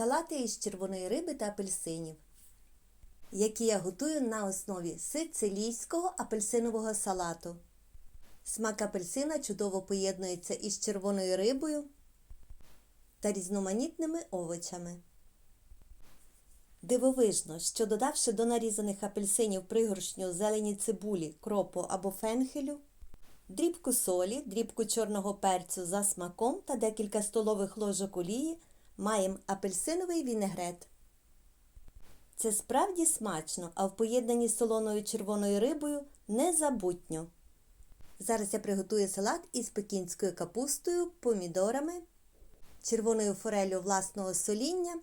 Салати із червоної риби та апельсинів, які я готую на основі сицилійського апельсинового салату. Смак апельсина чудово поєднується із червоною рибою та різноманітними овочами. Дивовижно, що додавши до нарізаних апельсинів пригоршню зелені цибулі, кропу або фенхелю, дрібку солі, дрібку чорного перцю за смаком та декілька столових ложок олії, маємо апельсиновий вінегрет. Це справді смачно, а в поєднанні з солоною червоною рибою незабутньо. Зараз я приготую салат із пекінською капустою, помідорами, червоною форелью власного соління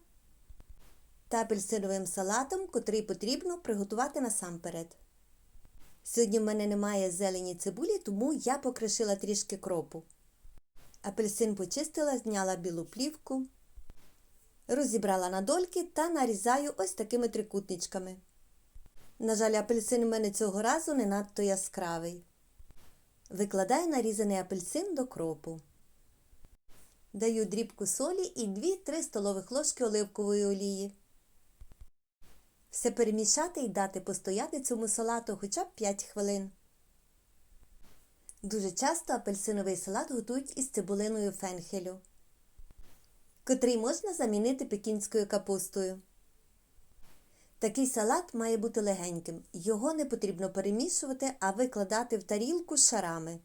та апельсиновим салатом, котрий потрібно приготувати насамперед. Сьогодні в мене немає зелені цибулі, тому я покришила трішки кропу. Апельсин почистила, зняла білу плівку, розібрала на дольки та нарізаю ось такими трикутничками. На жаль, апельсин у мене цього разу не надто яскравий. Викладаю нарізаний апельсин до кропу. Даю дрібку солі і 2-3 столових ложки оливкової олії. Все перемішати і дати постояти цьому салату хоча б 5 хвилин. Дуже часто апельсиновий салат готують із цибулиною фенхелю, котрий можна замінити пекінською капустою. Такий салат має бути легеньким. Його не потрібно перемішувати, а викладати в тарілку шарами.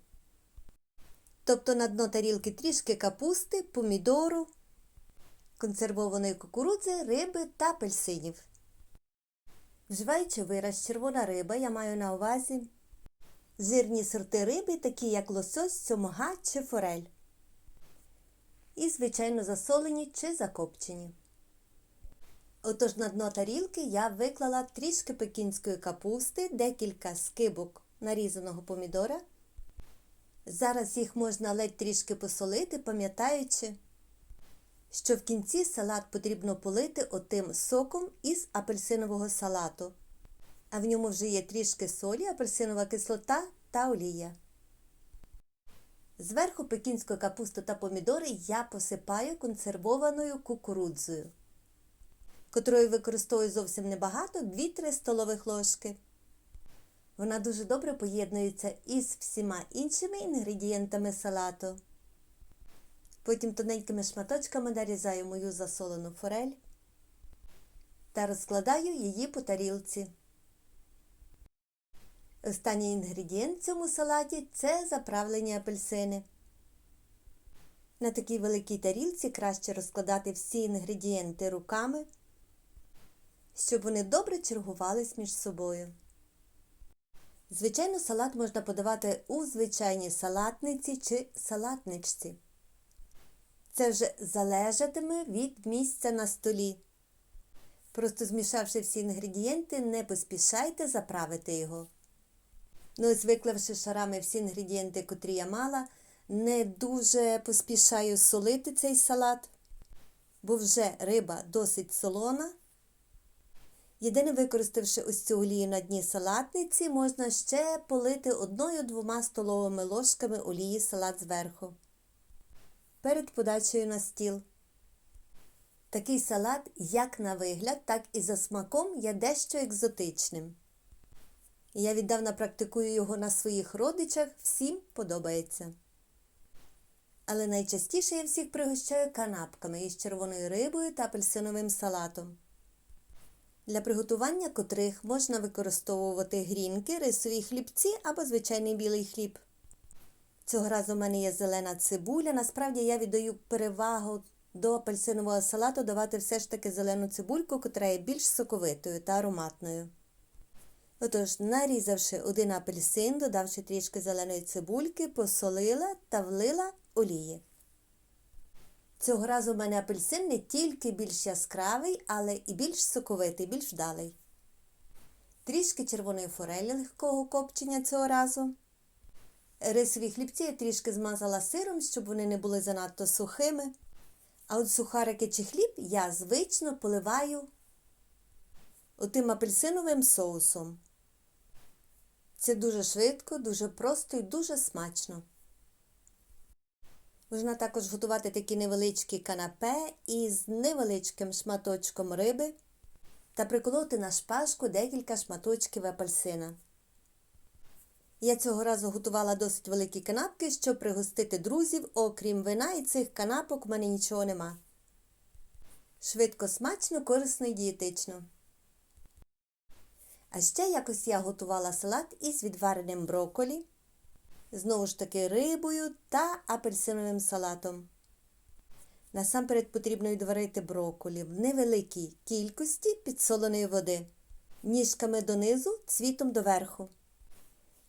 Тобто на дно тарілки трішки капусти, помідору, консервованої кукурудзи, риби та апельсинів. Вживаючи вираз червона риба, я маю на увазі жирні сорти риби, такі як лосось, сьомга чи форель. І, звичайно, засолені чи закопчені. Отож на дно тарілки я виклала трішки пекінської капусти, декілька скибок нарізаного помідора. Зараз їх можна ледь трішки посолити, пам'ятаючи, що в кінці салат потрібно полити отим соком із апельсинового салату, а в ньому вже є трішки солі, апельсинова кислота та олія. Зверху пекінську капусту та помідори я посипаю консервованою кукурудзою, котрою використовую зовсім небагато 2-3 столових ложки. Вона дуже добре поєднується із всіма іншими інгредієнтами салату. Потім тоненькими шматочками нарізаю мою засолену форель та розкладаю її по тарілці. Останній інгредієнт в цьому салаті це заправлені апельсини. На такій великій тарілці краще розкладати всі інгредієнти руками, щоб вони добре чергувались між собою. Звичайно, салат можна подавати у звичайній салатниці чи салатничці. Це вже залежатиме від місця на столі. Просто змішавши всі інгредієнти, не поспішайте заправити його. Ну, ось виклавши шарами всі інгредієнти, котрі я мала, не дуже поспішаю солити цей салат, бо вже риба досить солона. Єдине, використавши ось цю олію на дні салатниці, можна ще полити одною-двома столовими ложками олії салат зверху. Перед подачею на стіл. Такий салат, як на вигляд, так і за смаком є дещо екзотичним. Я віддавна практикую його на своїх родичах, всім подобається. Але найчастіше я всіх пригощаю канапками із червоною рибою та апельсиновим салатом для приготування котрих можна використовувати грінки, рисові хлібці або звичайний білий хліб. Цього разу в мене є зелена цибуля. Насправді я віддаю перевагу до апельсинового салату давати все ж таки зелену цибульку, котра є більш соковитою та ароматною. Отож, нарізавши один апельсин, додавши трішки зеленої цибульки, посолила та влила олії. Цього разу в мене апельсин не тільки більш яскравий, але і більш соковитий, більш вдалий. Трішки червоної форелі легкого копчення цього разу. Рисові хлібці я трішки змазала сиром, щоб вони не були занадто сухими. А от сухарики чи хліб я звично поливаю отим апельсиновим соусом. Це дуже швидко, дуже просто і дуже смачно. Можна також готувати такі невеличкі канапе із невеличким шматочком риби та приколоти на шпажку декілька шматочків апельсина. Я цього разу готувала досить великі канапки, щоб пригостити друзів, окрім вина і цих канапок в мене нічого нема. Швидко, смачно, корисно і дієтично. А ще якось я готувала салат із відвареним брокколі, знову ж таки рибою та апельсиновим салатом. Насамперед потрібно відварити брокколі в невеликій кількості підсоленої води, ніжками донизу, цвітом доверху.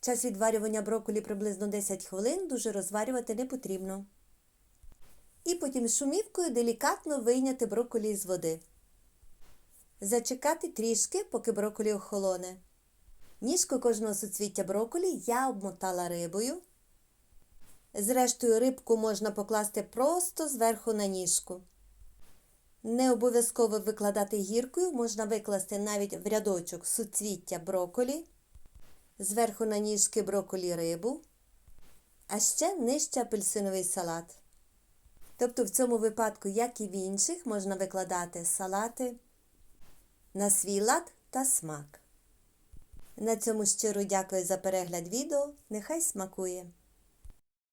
Час відварювання брокколі приблизно 10 хвилин, дуже розварювати не потрібно. І потім шумівкою делікатно вийняти брокколі з води. Зачекати трішки, поки брокколі охолоне. Ніжку кожного суцвіття брокколі я обмотала рибою. Зрештою, рибку можна покласти просто зверху на ніжку. Не обов'язково викладати гіркою, можна викласти навіть в рядочок суцвіття брокколі, зверху на ніжки брокколі рибу, а ще нижче апельсиновий салат. Тобто в цьому випадку, як і в інших, можна викладати салати на свій лад та смак. На цьому щиро дякую за перегляд відео. Нехай смакує!